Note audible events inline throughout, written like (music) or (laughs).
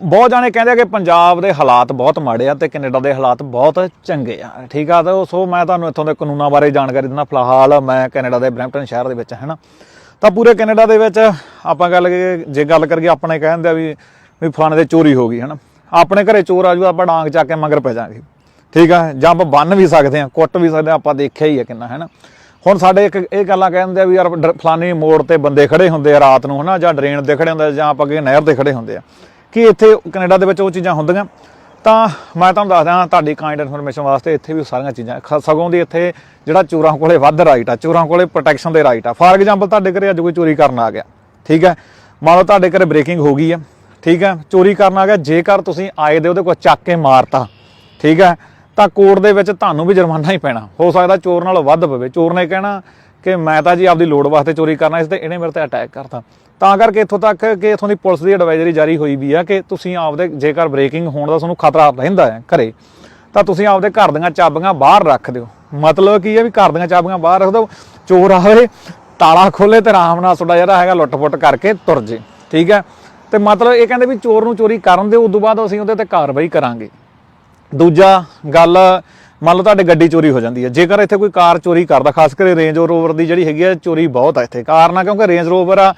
ਬਹੁਤ ਜਾਣੇ ਕਹਿੰਦੇ ਆ ਕਿ ਪੰਜਾਬ ਦੇ ਹਾਲਾਤ ਬਹੁਤ ਮਾੜੇ ਆ ਤੇ ਕੈਨੇਡਾ ਦੇ ਹਾਲਾਤ ਬਹੁਤ ਚੰਗੇ ਆ। ਠੀਕ ਆ? ਤਾਂ ਸੋ ਮੈਂ ਤੁਹਾਨੂੰ ਇੱਥੋਂ ਦੇ ਕਾਨੂੰਨਾਂ ਬਾਰੇ ਜਾਣਕਾਰੀ ਦਿੰਦਾ। ਫਿਲਹਾਲ ਮੈਂ ਕੈਨੇਡਾ ਦੇ ਬਰੈਂਪਟਨ ਸ਼ਹਿਰ ਦੇ ਵਿੱਚ ਹੈ ਨਾ ਤਾਂ ਪੂਰੇ ਕੈਨੇਡਾ ਦੇ ਵਿੱਚ ਆਪਾਂ ਗੱਲ ਕਰੀਏ, ਜੇ ਗੱਲ ਕਰੀਏ ਆਪਣੇ ਕਹਿੰਦੇ ਆ ਵੀ ਵੀ ਫਲਾਣੇ ਦੇ ਚੋਰੀ ਹੋ ਗਈ ਹੈ ਨਾ ਆਪਣੇ ਘਰੇ ਚੋਰ ਆ ਜੂ, ਆਪਾਂ ਡਾਂਗ ਚੱਕ ਕੇ ਮਗਰ ਪੈ ਜਾਾਂਗੇ। ਠੀਕ ਆ? ਜਾਂ ਆਪਾਂ ਬੰਨ ਵੀ ਸਕਦੇ ਆ, ਕੁੱਟ ਵੀ ਸਕਦੇ ਆ, ਆਪਾਂ ਦੇਖਿਆ ਹੀ ਹੈ ਕਿੰਨਾ ਹੈ ਨਾ ਹੁਣ ਸਾਡੇ ਇੱਕ, ਇਹ ਗੱਲਾਂ ਕਹਿੰਦੇ ਆ ਵੀ ਯਾਰ ਡ- ਫਲਾਨੀ ਮੋੜ ਤੇ ਬੰਦੇ ਖੜੇ ਹੁੰਦੇ ਆ ਰਾਤ ਨੂੰ, ਹਨਾ? ਜਾਂ ਡਰੇਨ ਤੇ ਖੜੇ ਹੁੰਦੇ ਆ, ਜਾਂ ਆਪਾਂ ਅੱਗੇ ਨਹਿਰ ਤੇ ਖੜੇ ਹੁੰਦੇ ਆ। ਕਿ ਇੱਥੇ ਕੈਨੇਡਾ ਦੇ ਵਿੱਚ ਉਹ ਚੀਜ਼ਾਂ ਹੁੰਦੀਆਂ। ਤਾਂ ਮੈਂ ਤੁਹਾਨੂੰ ਦੱਸਦਾ ਤੁਹਾਡੀ ਕਾਈਂਡ ਇਨਫੋਰਮੇਸ਼ਨ ਵਾਸਤੇ ਇੱਥੇ ਵੀ ਸਾਰੀਆਂ ਚੀਜ਼ਾਂ, ਖ- ਸਗੋਂ ਦੀ ਇੱਥੇ ਜਿਹੜਾ ਚੋਰਾਂ ਕੋਲੇ ਵੱਧ ਰਾਈਟ ਆ, ਚੋਰਾਂ ਕੋਲੇ ਪ੍ਰੋਟੈਕਸ਼ਨ ਦੇ ਰਾਈਟ ਆ। ਫਾਰ ਐਗਜ਼ਾਮਪਲ ਤੁਹਾਡੇ ਘਰੇ ਅੱਜ ਕੋਈ ਚੋਰੀ ਕਰਨ ਆ ਗਿਆ, ਠੀਕ ਹੈ? ਮੰਨ ਲਓ ਤੁਹਾਡੇ ਘਰੇ ਬ੍ਰੇਕਿੰਗ ਹੋ ਗਈ ਆ, ਠੀਕ ਹੈ? ਚੋਰੀ ਕਰਨ ਆ ਗਿਆ, ਜੇਕਰ ਤੁਸੀਂ ਆਏ ਦੇ ਉਹਦੇ ਕੋਲ ਚੱਕ ਕੇ ਮਾਰਤਾ, ਠੀਕ ਹੈ? ਤਾਂ ਕੋਰਟ ਦੇ ਵਿੱਚ ਤੁਹਾਨੂੰ ਵੀ ਜੁਰਮਾਨਾ ਹੀ ਪੈਣਾ। ਹੋ ਸਕਦਾ ਚੋਰ ਨਾਲੋਂ ਵੱਧ ਪਵੇ। ਚੋਰ ਨੇ ਕਹਿਣਾ ਕਿ ਮੈਂ ਤਾਂ ਜੀ ਆਪਦੀ ਲੋੜ ਵਾਸਤੇ ਚੋਰੀ ਕਰਨਾ, ਇਸ ਤੇ ਇਹਨੇ ਮੇਰੇ ਤੇ ਅਟੈਕ ਕਰਤਾ। ਤਾਂ ਕਰਕੇ ਇੱਥੋਂ ਤੱਕ ਕਿ ਇੱਥੋਂ ਦੀ ਪੁਲਿਸ ਦੀ ਐਡਵਾਈਜ਼ਰੀ ਜਾਰੀ ਹੋਈ ਵੀ ਆ ਕਿ ਤੁਸੀਂ ਆਪਦੇ ਜੇਕਰ ਬ੍ਰੇਕਿੰਗ ਹੋਣ ਦਾ ਤੁਹਾਨੂੰ ਖਤਰਾ ਰਹਿੰਦਾ ਹੈ ਘਰੇ, ਤਾਂ ਤੁਸੀਂ ਆਪਦੇ ਘਰ ਦੀਆਂ ਚਾਬੀਆਂ ਬਾਹਰ ਰੱਖ ਦਿਓ। ਮਤਲਬ ਕੀ ਹੈ ਵੀ ਘਰ ਦੀਆਂ ਚਾਬੀਆਂ ਬਾਹਰ ਰੱਖ ਦਿਓ, ਚੋਰ ਆਵੇ, ਤਾਲਾ ਖੋਲੇ ਤੇ ਆਰਾਮ ਨਾਲ ਤੁਹਾਡਾ ਜਿਹੜਾ ਹੈਗਾ ਲੁੱਟ-ਪੁੱਟ ਕਰਕੇ ਤੁਰ ਜੇ, ਠੀਕ ਹੈ? ਤੇ ਮਤਲਬ ਇਹ ਕਹਿੰਦੇ ਵੀ ਚੋਰ ਨੂੰ ਚੋਰੀ ਕਰਨ ਦਿਓ, ਉਦੋਂ ਬਾਅਦ ਅਸੀਂ ਉਹਦੇ ਤੇ ਕਾਰਵਾਈ ਕਰਾਂਗੇ। ਦੂਜਾ ਗੱਲ, ਮੰਨ ਲਓ ਤੁਹਾਡੇ ਗੱਡੀ ਚੋਰੀ ਹੋ ਜਾਂਦੀ ਹੈ, ਜੇਕਰ ਇੱਥੇ ਕੋਈ ਕਾਰ ਚੋਰੀ ਕਰਦਾ, ਖਾਸ ਕਰਕੇ ਰੇਂਜ ਰੋਵਰ ਦੀ ਜਿਹੜੀ ਹੈਗੀ ਹੈ ਚੋਰੀ ਬਹੁਤ ਹੈ ਇੱਥੇ। ਕਾਰਨ ਆ ਕਿਉਂਕਿ ਰੇਂਜ ਰੋਵਰ ਆ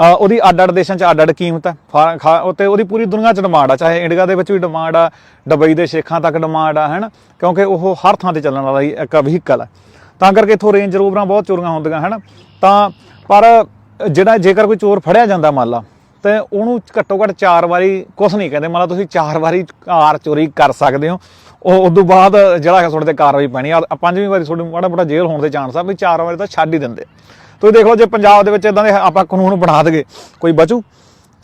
ਉਹਦੀ ਅੱਡ ਅੱਡ ਦੇਸ਼ਾਂ 'ਚ ਅੱਡ ਅੱਡ ਕੀਮਤ ਹੈ। ਫਾ- ਖਾ- ਉੱਤੇ ਉਹਦੀ ਪੂਰੀ ਦੁਨੀਆ 'ਚ ਡਿਮਾਂਡ ਆ, ਚਾਹੇ ਇੰਡੀਆ ਦੇ ਵਿੱਚ ਵੀ ਡਿਮਾਂਡ ਆ, ਦੁਬਈ ਦੇ ਸ਼ੇਖਾਂ ਤੱਕ ਡਿਮਾਂਡ ਆ, ਹੈਨਾ? ਕਿਉਂਕਿ ਉਹ ਹਰ ਥਾਂ ਤੇ ਚੱਲਣ ਵਾਲਾ ਇੱਕ ਵਹੀਕਲ ਹੈ ਤਾਂ ਕਰਕੇ ਇੱਥੋਂ ਰੇਂਜ ਰੋਵਰਾਂ ਬਹੁਤ ਚੋਰੀਆਂ ਹੁੰਦੀਆਂ, ਹੈਨਾ? ਤਾਂ, ਪਰ ਜਿਹੜਾ ਜੇਕਰ ਕੋਈ ਚੋਰ ਫੜਿਆ ਜਾਂਦਾ ਮੰਨ ਲਾ, ਤੇ ਉਹਨੂੰ ਘੱਟੋ ਘੱਟ ਚਾਰ ਵਾਰੀ ਕੁਝ ਨਹੀਂ ਕਹਿੰਦੇ। ਮੰਨ ਲਾ ਤੁਸੀਂ ਚਾਰ ਵਾਰੀ ਕਾਰ ਚੋਰੀ ਕਰ ਸਕਦੇ ਹੋ। ਉਹ ਉਸ ਤੋਂ ਬਾਅਦ ਜਿਹੜਾ ਹੈਗਾ ਤੁਹਾਡੇ ਤੇ ਕਾਰਵਾਈ ਪੈਣੀ ਆ ਪੰਜਵੀਂ ਵਾਰੀ ਤੁਹਾਡੇ ਮਾੜਾ ਮੋਟਾ ਜੇਲ੍ਹ ਹੋਣ ਦੇ ਚਾਂਸ ਆ ਵੀ ਚਾਰ ਵਾਰੀ ਤਾਂ ਛੱਡ ਹੀ ਦਿੰਦੇ। ਤੁਸੀਂ ਦੇਖ ਲਓ ਜੇ ਪੰਜਾਬ ਦੇ ਵਿੱਚ ਇਦਾਂ ਦੇ ਆਪਾਂ ਕਾਨੂੰਨ ਬਣਾ ਦਗੇ ਕੋਈ ਬਚੂ।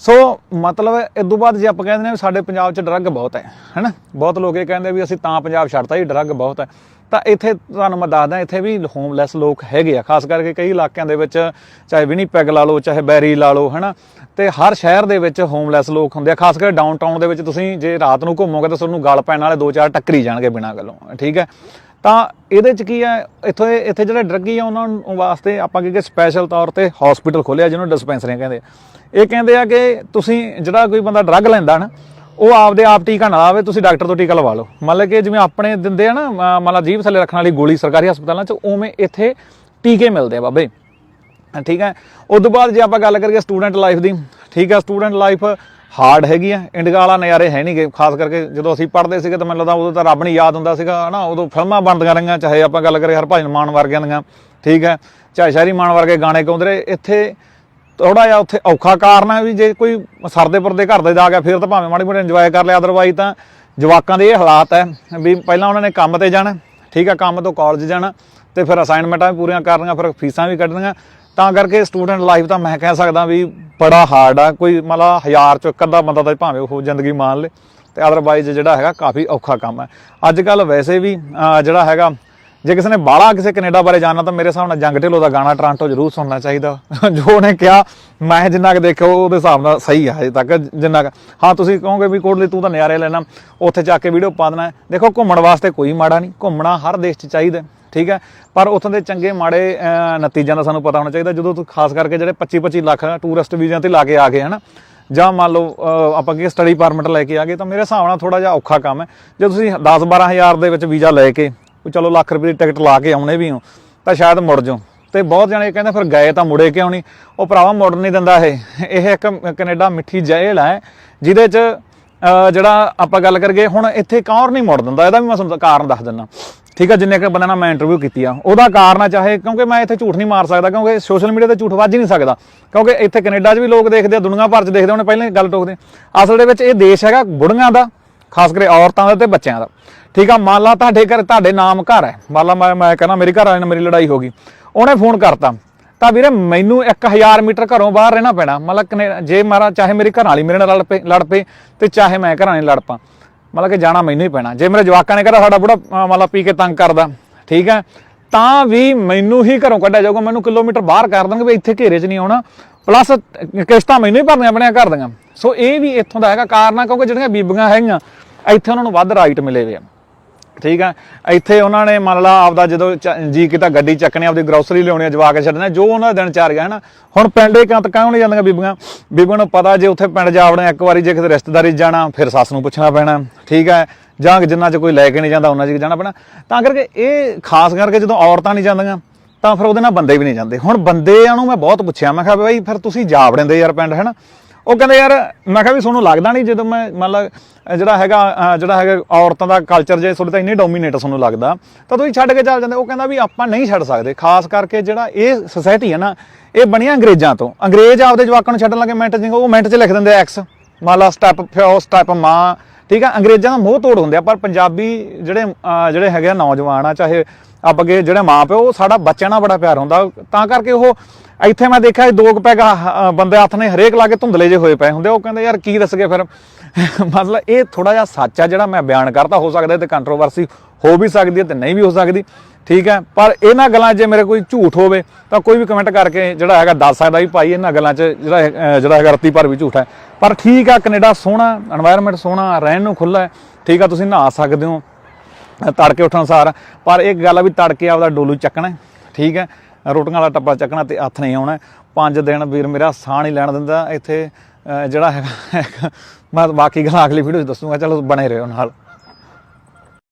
ਸੋ ਮਤਲਬ ਇਸ ਤੋਂ ਬਾਅਦ ਜੇ ਆਪਾਂ ਕਹਿੰਦੇ ਨੇ ਵੀ ਸਾਡੇ ਪੰਜਾਬ 'ਚ ਡਰੱਗ ਬਹੁਤ ਹੈ, ਹੈਨਾ? ਬਹੁਤ ਲੋਕ ਇਹ ਕਹਿੰਦੇ ਵੀ ਅਸੀਂ ਤਾਂ ਪੰਜਾਬ ਛੱਡਤਾ ਜੀ, ਡਰੱਗ ਬਹੁਤ ਹੈ। ਤਾਂ ਇੱਥੇ ਤੁਹਾਨੂੰ ਮੈਂ ਦੱਸਦਾ, ਇੱਥੇ ਵੀ ਹੋਮਲੈਸ ਲੋਕ ਹੈਗੇ ਆ, ਖਾਸ ਕਰਕੇ ਕਈ ਇਲਾਕਿਆਂ ਦੇ ਵਿੱਚ, ਚਾਹੇ ਵਿਨੀਪੈਗ ਲਾ ਲਓ, ਚਾਹੇ ਬੈਰੀ ਲਾ ਲਓ, ਹੈਨਾ? ਤੇ ਹਰ ਸ਼ਹਿਰ ਦੇ ਵਿੱਚ ਹੋਮਲੈਸ ਲੋਕ ਹੁੰਦੇ ਆ, ਖਾਸ ਕਰਕੇ ਡਾਊਨਟਾਊਨ ਦੇ ਵਿੱਚ ਤੁਸੀਂ ਜੇ ਰਾਤ ਨੂੰ ਘੁੰਮੋਗੇ ਤਾਂ ਤੁਹਾਨੂੰ ਗਲ ਪੈਣ ਵਾਲੇ ਦੋ ਚਾਰ ਟੱਕਰੀ ਜਾਣਗੇ ਬਿਨਾਂ ਗੱਲੋਂ, ਠੀਕ ਹੈ? ਤਾਂ ਇਹਦੇ ਚ ਕੀ ਹੈ, ਇੱਥੇ ਇੱਥੇ ਜਿਹੜੇ ਡਰੱਗੀ ਆ, ਉਹਨਾਂ ਵਾਸਤੇ ਆਪਾਂ ਕੀ ਕਿ ਸਪੈਸ਼ਲ ਤੌਰ ਤੇ ਹਸਪੀਟਲ ਖੋਲਿਆ, ਜਿਹਨੂੰ ਡਿਸਪੈਂਸਰੀਆਂ ਕਹਿੰਦੇ ਇਹ ਕਹਿੰਦੇ ਆ ਕਿ ਤੁਸੀਂ ਜਿਹੜਾ ਕੋਈ ਬੰਦਾ ਡਰੱਗ ਲੈਂਦਾ ਨਾ, ਉਹ ਆਪਦੇ ਆਪ ਟੀਕਾ ਨਾ ਲਾਵੇ, ਤੁਸੀਂ ਡਾਕਟਰ ਤੋਂ ਟੀਕਾ ਲਵਾ ਲਓ। ਮਤਲਬ ਕਿ ਜਿਵੇਂ ਆਪਣੇ ਦਿੰਦੇ ਆ ਨਾ ਮੰਨ ਲਾ ਜੀਭ ਥੱਲੇ ਰੱਖਣ ਵਾਲੀ ਗੋਲੀ ਸਰਕਾਰੀ ਹਸਪਤਾਲਾਂ 'ਚ, ਉਵੇਂ ਇੱਥੇ ਟੀਕੇ ਮਿਲਦੇ ਆ ਬਾਬੇ। ਠੀਕ ਹੈ? ਉਸ ਤੋਂ ਬਾਅਦ ਜੇ ਆਪਾਂ ਗੱਲ ਕਰੀਏ ਸਟੂਡੈਂਟ ਲਾਈਫ ਦੀ, ਠੀਕ ਹੈ? ਸਟੂਡੈਂਟ ਲਾਈਫ ਹਾਰਡ ਹੈਗੀ ਆ, ਇੰਡੀਆ ਵਾਲਾ ਨਜ਼ਾਰੇ ਹੈ ਨਹੀਂਗੇ ਖਾਸ ਕਰਕੇ ਜਦੋਂ ਅਸੀਂ ਪੜ੍ਹਦੇ ਸੀਗੇ ਤਾਂ ਮੈਨੂੰ ਲੱਗਦਾ ਉਦੋਂ ਤਾਂ ਰੱਬ ਨਹੀਂ ਯਾਦ ਹੁੰਦਾ ਸੀਗਾ, ਹਨਾ, ਉਦੋਂ ਫਿਲਮਾਂ ਬਣਦੀਆਂ ਰਹੀਆਂ, ਚਾਹੇ ਆਪਾਂ ਗੱਲ ਕਰੀਏ ਹਰਭਜਨ ਮਾਨ ਵਰਗਿਆਂ ਦੀਆਂ, ਠੀਕ ਹੈ, ਚਾਹੇ ਸ਼ਹਿਰੀ ਮਾਨ ਵਰਗੇ ਗਾਣੇ ਗਾਉਂਦੇ ਰਹੇ, ਇੱਥੇ ਥੋੜਾ ਜਿਹਾ ਉੱਥੇ ਔਖਾ ਕਾਰਨ ਹੈ ਵੀ ਜੇ ਕੋਈ ਸਰਦੇ ਪਰਦੇ ਘਰ ਦੇ ਜਾ ਗਿਆ ਫਿਰ ਤਾਂ ਭਾਵੇਂ ਮਾੜੀ ਮੋਟੀ ਇੰਜੋਏ ਕਰ ਲਿਆ ਅਦਰਵਾਈਜ਼ ਤਾਂ ਜਵਾਕਾਂ ਦੇ ਇਹ ਹਾਲਾਤ ਹੈ ਵੀ ਪਹਿਲਾਂ ਉਹਨਾਂ ਨੇ ਕੰਮ ਤੇ ਜਾਣਾ, ਠੀਕ ਹੈ, ਕੰਮ ਤੋਂ ਕਾਲਜ ਜਾਣਾ ਤੇ ਫਿਰ ਅਸਾਈਨਮੈਂਟਾਂ ਵੀ ਪੂਰੀਆਂ ਕਰਨੀਆਂ ਫਿਰ ਫੀਸਾਂ ਵੀ ਕੱਢਣੀਆਂ। ਤਾਂ ਕਰਕੇ ਸਟੂਡੈਂਟ ਲਾਈਫ ਤਾਂ ਮੈਂ ਕਹਿ ਸਕਦਾ ਵੀ ਬੜਾ ਹਾਰਡ ਆ। ਕੋਈ ਮਤਲਬ ਹਜ਼ਾਰ ਚੋਂ ਇੱਕ ਅੱਧਾ ਬੰਦਾ ਤਾਂ ਭਾਵੇਂ ਉਹ ਜ਼ਿੰਦਗੀ ਮਾਣ ਲੇ, ਤੇ ਅਦਰਵਾਈਜ਼ ਜਿਹੜਾ ਹੈਗਾ ਕਾਫੀ ਔਖਾ ਕੰਮ ਹੈ। ਅੱਜ ਕੱਲ ਵੈਸੇ ਵੀ ਜਿਹੜਾ ਹੈਗਾ, ਜੇ ਕਿਸੇ ਨੇ ਬਾਹਲਾ ਕਿਸੇ ਕੈਨੇਡਾ ਬਾਰੇ ਜਾਣਨਾ, ਤਾਂ ਮੇਰੇ ਹਿਸਾਬ ਨਾਲ ਜੰਗ ਢਿੱਲੋਂ ਦਾ ਗਾਣਾ ਟ੍ਰਾਂਟੋ ਜ਼ਰੂਰ ਸੁਣਨਾ ਚਾਹੀਦਾ। (laughs) ਜੋ ਉਹਨੇ ਕਿਹਾ, ਮੈਂ ਜਿੰਨਾ ਕਿ ਦੇਖਿਆ ਉਹਦੇ ਹਿਸਾਬ ਨਾਲ ਸਹੀ ਆ ਹਜੇ ਤੱਕ, ਜਿੰਨਾ ਕੁ- ਹਾਂ, ਤੁਸੀਂ ਕਹੋਗੇ ਵੀ ਕੋਟਲੀ, ਤੂੰ ਤਾਂ ਨਿਆਰੇ ਲੈਣਾ, ਉੱਥੇ ਜਾ ਕੇ ਵੀਡੀਓ ਪਾ ਦੇਣਾ। ਦੇਖੋ, ਘੁੰਮਣ ਵਾਸਤੇ ਕੋਈ ਮਾੜਾ ਨਹੀਂ। ਘੁੰਮਣਾ ਹਰ ਦੇਸ਼ 'ਚ ਚਾਹੀਦਾ। ਠੀਕ ਹੈ? ਪਰ ਉੱਥੋਂ ਦੇ ਚੰਗੇ ਮਾੜੇ ਨਤੀਜਿਆਂ ਦਾ ਸਾਨੂੰ ਪਤਾ ਹੋਣਾ ਚਾਹੀਦਾ। ਜਦੋਂ ਖਾਸ ਕਰਕੇ ਜਿਹੜੇ 25 25 ਲੱਖ ਟੂਰਿਸਟ ਵੀਜ਼ਿਆਂ ਤੇ ਲਾ ਕੇ ਆ ਗਏ, ਹਨਾ? ਜਾਂ ਮੰਨ ਲਓ ਆਪਾਂ ਕੀ ਸਟੱਡੀ ਪਰਮਿਟ ਲੈ ਕੇ ਆ ਗਏ, ਤਾਂ ਮੇਰੇ ਹਿਸਾਬ ਨਾਲ ਥੋੜਾ ਜਿਹਾ ਔਖਾ ਕੰਮ ਹੈ। ਜੇ ਤੁਸੀਂ 10 12 ਹਜ਼ਾਰ ਦੇ ਵਿੱਚ ਵੀਜ਼ਾ ਲੈ ਕੇ, ਵੀ ਚਲੋ ਲੱਖ ਰੁਪਏ ਦੀ ਟਿਕਟ ਲਾ ਕੇ ਆਉਣੇ ਵੀ ਹੋ, ਤਾਂ ਸ਼ਾਇਦ ਮੁੜ ਜਾਓ। ਤੇ ਬਹੁਤ ਜਣੇ ਕਹਿੰਦੇ, ਫਿਰ ਗਏ ਤਾਂ ਮੁੜੇ ਕਿਉਂ ਨਹੀਂ? ਉਹ ਭਰਾਵਾ ਮੁੜ ਨਹੀਂ ਦਿੰਦਾ ਇਹ। ਇਹ ਇੱਕ ਕੈਨੇਡਾ ਮਿੱਠੀ ਜੇਲ੍ਹ ਹੈ, ਜਿਹਦੇ 'ਚ ਜਿਹੜਾ ਆਪਾਂ ਗੱਲ ਕਰੀਏ, ਹੁਣ ਇੱਥੇ ਕੌਣ ਨਹੀਂ ਮੁੜ ਦਿੰਦਾ? ਇਹਦਾ ਵੀ ਮੈਂ ਤੁਹਾਨੂੰ ਕਾਰਨ ਦੱਸ ਦਿੰਦਾ। ਠੀਕ ਆ, ਜਿੰਨੇ ਕੁ ਬੰਦੇ ਨਾਲ ਮੈਂ ਇੰਟਰਵਿਊ ਕੀਤੀ ਆ, ਉਹਦਾ ਕਾਰਨ ਆ ਚਾਹੇ, ਕਿਉਂਕਿ ਮੈਂ ਇੱਥੇ ਝੂਠ ਨਹੀਂ ਮਾਰ ਸਕਦਾ, ਕਿਉਂਕਿ ਸੋਸ਼ਲ ਮੀਡੀਆ ਤੇ ਝੂਠ ਵੱਜ ਹੀ ਨਹੀਂ ਸਕਦਾ। ਕਿਉਂਕਿ ਇੱਥੇ ਕੈਨੇਡਾ 'ਚ ਵੀ ਲੋਕ ਦੇਖਦੇ ਆ, ਦੁਨੀਆ ਭਰ 'ਚ ਦੇਖਦੇ ਉਹਨੇ ਪਹਿਲਾਂ ਹੀ ਗੱਲ ਟੋਕਦੇ ਅਸਲ ਦੇ ਵਿੱਚ ਇਹ ਦੇਸ਼ ਹੈਗਾ ਬੁੜੀਆਂ ਦਾ, ਖਾਸ ਕਰਕੇ ਔਰਤਾਂ ਦਾ ਤੇ ਬੱਚਿਆਂ ਦਾ। ਠੀਕ ਆ, ਮੰਨ ਲਾ ਤੁਹਾਡੇ ਘਰ, ਤੁਹਾਡੇ ਨਾਮ ਘਰ ਹੈ। ਮੰਨ ਲਾ ਮੈਂ ਮੈਂ ਕਹਿੰਦਾ ਮੇਰੇ ਘਰ ਵਾਲੇ ਨਾਲ ਮੇਰੀ ਲੜਾਈ ਹੋ ਗਈ। ਉਹਨੇ ਫੋਨ ਕਰਤਾ। ਤਾਂ ਵੀਰੇ ਮੈਨੂੰ 1000 ਮੀਟਰ ਘਰੋਂ ਬਾਹਰ ਰਹਿਣਾ ਪੈਣਾ। ਮਤਲਬ ਕਨੇ- ਜੇ ਮਾਰਾ, ਚਾਹੇ ਮੇਰੇ ਘਰ ਵਾਲੀ ਮੇਰੇ ਨਾਲ ਲੜ ਪਏ ਲੜ ਪਏ ਤੇ ਚਾਹੇ ਮੈਂ ਘਰਾਂ ਨਾਲ ਲੜ ਪਾਂ। ਮਤਲਬ ਕਿ ਜਾਣਾ ਮੈਨੂੰ ਹੀ ਪੈਣਾ। ਜੇ ਮੇਰੇ ਜਵਾਕਾਂ ਨੇ ਕਹਿੰਦਾ ਸਾਡਾ ਬੁੜਾ ਮਤਲਬ ਪੀ ਕੇ ਤੰਗ ਕਰਦਾ, ਠੀਕ ਹੈ? ਤਾਂ ਵੀ ਮੈਨੂੰ ਹੀ ਘਰੋਂ ਕੱਢਿਆ ਜਾਊਗਾ, ਮੈਨੂੰ ਕਿਲੋਮੀਟਰ ਬਾਹਰ ਕਰ ਦੇਣਗੇ ਵੀ ਇੱਥੇ ਘੇਰੇ 'ਚ ਨਹੀਂ ਆਉਣਾ। ਪਲੱਸ ਕਿਸ਼ਤਾਂ ਮੈਨੂੰ ਹੀ ਭਰਨੀਆਂ ਬਣਿਆ ਘਰ ਦੀਆਂ। ਸੋ ਇਹ ਵੀ ਇੱਥੋਂ ਦਾ ਹੈਗਾ ਕਾਰਨ ਆ, ਕਿਉਂਕਿ ਜਿਹੜੀਆਂ ਬੀਬੀਆਂ ਹੈਗੀਆਂ, ਇੱਥੇ ਉਹਨਾਂ ਨੂੰ ਵੱਧ ਰਾਈਟ ਮਿਲੇ ਹੋਏ ਆ। ਠੀਕ ਆ? ਇੱਥੇ ਉਹਨਾਂ ਨੇ ਮੰਨ ਲਾ ਆਪਦਾ ਜਦੋਂ ਚ- ਜੀ ਕੀਤਾ ਗੱਡੀ ਚੱਕਣੀ ਆਪਦੀ ਗਰੋਸਰੀ ਲਿਆਉਣੀ ਆ, ਜਵਾ ਕੇ ਛੱਡਣਾ ਜੋ ਉਹਨਾਂ ਦਾ ਦਿਨ ਚਾਰ ਗਿਆ ਹਨਾ। ਹੁਣ ਪਿੰਡੇ ਕੰਤ ਕਾਹੋਂ ਨਹੀਂ ਜਾਂਦੀਆਂ ਬੀਬੀਆਂ? ਬੀਬੀਆਂ ਨੂੰ ਪਤਾ ਜੇ ਉੱਥੇ ਪਿੰਡ ਜਾ ਇੱਕ ਵਾਰੀ ਜੇ ਕਿਤੇ ਰਿਸ਼ਤੇਦਾਰੀ 'ਚ ਜਾਣਾ ਫਿਰ ਸੱਸ ਨੂੰ ਪੁੱਛਣਾ ਪੈਣਾ ਠੀਕ ਹੈ ਜਾਂ ਜਿੰਨਾ ਚ ਕੋਈ ਲੈ ਕੇ ਨਹੀਂ ਜਾਂਦਾ ਉਹਨਾਂ ਚ ਜਾਣਾ ਪੈਣਾ। ਤਾਂ ਕਰਕੇ ਇਹ ਖਾਸ ਕਰਕੇ ਜਦੋਂ ਔਰਤਾਂ ਨਹੀਂ ਜਾਂਦੀਆਂ ਤਾਂ ਫਿਰ ਉਹਦੇ ਨਾਲ ਬੰਦੇ ਵੀ ਨਹੀਂ ਜਾਂਦੇ। ਹੁਣ ਬੰਦਿਆਂ ਨੂੰ ਮੈਂ ਬਹੁਤ ਪੁੱਛਿਆ ਮੈਂ ਕਿਹਾ ਵੀ ਬਾਈ ਫਿਰ ਤੁਸੀਂ ਜਾ ਯਾਰ ਪਿੰਡ ਹੈਨਾ? ਉਹ ਕਹਿੰਦੇ ਯਾਰ, ਮੈਂ ਕਿਹਾ ਵੀ ਤੁਹਾਨੂੰ ਲੱਗਦਾ ਨਹੀਂ ਜਦੋਂ ਮੈਂ ਮਤਲਬ ਅਹ ਜਿਹੜਾ ਹੈਗਾ ਜਿਹੜਾ ਹੈਗਾ ਔਰਤਾਂ ਦਾ ਕਲਚਰ ਜੇ ਤੁਹਾਡੇ ਤਾਂ ਇੰਨੇ ਡੋਮੀਨੇਟ ਤੁਹਾਨੂੰ ਲੱਗਦਾ, ਤਾਂ ਤੁਸੀਂ ਛੱਡ ਕੇ ਚੱਲ ਜਾਂਦੇ। ਉਹ ਕਹਿੰਦਾ ਵੀ ਆਪਾਂ ਨਹੀਂ ਛੱਡ ਸਕਦੇ। ਖਾਸ ਕਰਕੇ ਜਿਹੜਾ ਇਹ ਸੋਸਾਇਟੀ ਹੈ ਨਾ, ਇਹ ਬਣੀਆਂ ਅੰਗਰੇਜ਼ਾਂ ਤੋਂ। ਅੰਗਰੇਜ਼ ਆਪਦੇ ਜਵਾਕਾਂ ਨੂੰ ਛੱਡਣ ਲੱਗੇ ਮਿੰਟ ਜਿੰਗ ਉਹ ਮਿੰਟ 'ਚ ਲਿਖ ਦਿੰਦੇ ਐਕਸ ਮੰਨ ਲਾ ਸਟੈਪ ਫਿਓ ਸਟੈਪ ਮਾਂ ਠੀਕ ਆ ਅੰਗਰੇਜ਼ਾਂ ਦਾ ਮੋਹ ਤੋੜ ਹੁੰਦੇ ਆ ਪਰ ਪੰਜਾਬੀ ਜਿਹੜੇ ਜਿਹੜੇ ਹੈਗੇ ਆ ਨੌਜਵਾਨ ਆ ਚਾਹੇ ਆਪ ਅੱਗੇ ਜਿਹੜੇ ਮਾਂ ਪਿਓ ਉਹ ਸਾਡਾ ਬੱਚਿਆਂ ਨਾਲ ਬੜਾ ਪਿਆਰ ਹੁੰਦਾ। ਤਾਂ ਕਰਕੇ ਉਹ ਇੱਥੇ ਮੈਂ ਦੇਖਿਆ ਦੋ ਕੁ ਪੈਗ ਅਹ, ਬੰਦੇ ਹੱਥ ਨੇ ਹਰੇਕ ਲਾ ਕੇ ਧੁੰਦਲੇ ਜੇ ਹੋਏ ਪਏ ਹੁੰਦੇ ਉਹ ਕਹਿੰਦੇ ਯਾਰ ਕੀ ਦੱਸ ਗਏ ਫਿਰ? (laughs) ਮਤਲਬ ਇਹ ਥੋੜਾ ਜਿਹਾ ਸੱਚ ਆ ਜਿਹੜਾ ਮੈਂ ਬਿਆਨ ਕਰਦਾ ਹੋ ਸਕਦਾ ਇਹ ਤੇ ਕੰਟਰੋਵਰਸੀ ਹੋ ਵੀ ਸਕਦੀ ਹੈ ਤੇ ਨਹੀਂ ਵੀ ਹੋ ਸਕਦੀ। ਠੀਕ ਹੈ? ਪਰ ਇਹਨਾਂ ਗੱਲਾਂ ਜੇ ਮੇਰੇ ਕੋਈ ਝੂਠ ਹੋਵੇ, ਤਾਂ ਕੋਈ ਵੀ ਕਮੈਂਟ ਕਰਕੇ ਜਿਹੜਾ ਹੈਗਾ ਦੱਸ ਸਕਦਾ ਵੀ ਭਾਈ ਇਹਨਾਂ ਗੱਲਾਂ 'ਚ ਜਿਹੜਾ ਜਿਹੜਾ ਹੈਗਾ ਰੱਤੀ ਭਰ ਵੀ ਝੂਠ ਹੈ। ਪਰ ਠੀਕ ਆ, ਕੈਨੇਡਾ ਸੋਹਣਾ এনवायरमेंट ਸੋਹਣਾ, ਰਹਿਣ ਨੂੰ ਖੁੱਲਾ ਹੈ। ਠੀਕ ਆ, ਤੁਸੀਂ ਨਹਾ ਸਕਦੇ ਹੋ, ਤੜਕੇ ਉੱਠਣ ਸਾਰ। ਪਰ ਇੱਕ ਗੱਲ ਆ ਵੀ ਤੜਕੇ ਆਪਦਾ ਡੋਲੂ ਚੱਕਣਾ ਠੀਕ ਹੈ? ਰੋਟੀਆਂ ਵਾਲਾ ਟੱਪਾ ਚੱਕਣਾ ਤੇ ਹੱਥ ਨਹੀਂ ਆਉਣਾ ਪੰਜ ਦਿਨ ਵੀਰ ਮੇਰਾ ਸਾਹ ਨਹੀਂ ਲੈਣ ਦਿੰਦਾ ਇੱਥੇ ਜਿਹੜਾ ਹੈਗਾ, ਮੈਂ ਬਾਕੀ ਗੱਲਾਂ ਅਗਲੀ ਵੀਡੀਓ 'ਚ ਦੱਸੂਗਾ। ਚਲੋ ਬਣੇ ਰਹੋ ਨਾਲ।